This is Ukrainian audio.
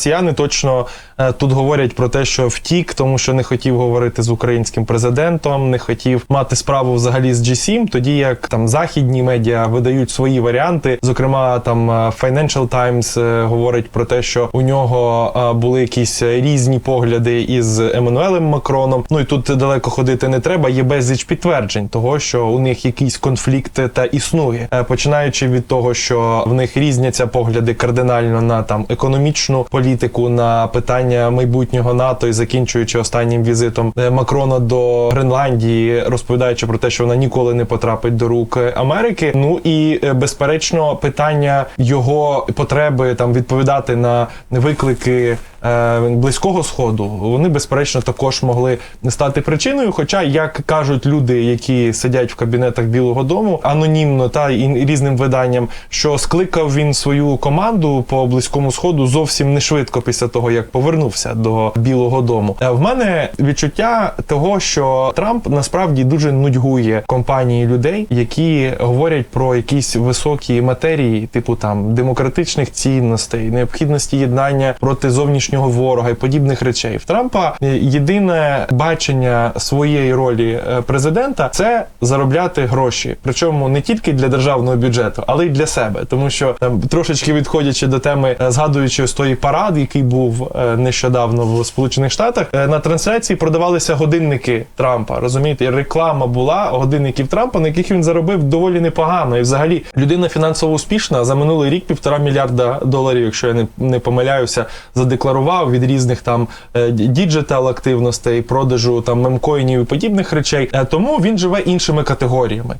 Росіяни точно е, тут говорять про те, що втік, тому що не хотів говорити з українським президентом, не хотів мати справу взагалі з G7, тоді як там західні медіа видають свої варіанти. Зокрема, там е, Financial Times е, говорить про те, що у нього були якісь різні погляди із Еммануелем Макроном. Ну і тут далеко ходити не треба. Є безліч підтверджень того, що у них якийсь конфлікт та існує, починаючи від того, що в них різняться погляди кардинально на там економічну політику, на питання майбутнього НАТО і закінчуючи останнім візитом е, Макрона до Гренландії, розповідаючи про те, що вона ніколи не потрапить до рук Америки. Ну і е, безперечно, питання його потреби там відповідати на виклики. е, Близького сходу вони безперечно також могли стати причиною. Хоча, як кажуть люди, які сидять в кабінетах Білого Дому, анонімно та і різним виданням, що скликав він свою команду по близькому сходу зовсім не швидко після того, як повернувся до Білого Дому. Е, В мене відчуття того, що Трамп насправді дуже нудьгує компанії людей, які говорять про якісь високі матерії, типу там демократичних цінностей, необхідності єднання проти зовнішнього ворога і подібних речей. В Трампа єдине бачення своєї ролі е, президента це заробляти гроші, причому не тільки для державного бюджету, але й для себе, тому що там трошечки відходячи до теми, е, згадуючи ось той парад, який був е, нещодавно в Сполучених Штатах, е, на трансляції продавалися годинники Трампа. Розумієте, реклама була годинників Трампа, на яких він заробив доволі непогано. І взагалі людина фінансово успішна за минулий рік півтора мільярда доларів, якщо я не, не помиляюся, задекларував від різних там е, діджитал активностей, продажу там мемкоїнів і подібних речей. Тому він живе іншими категоріями.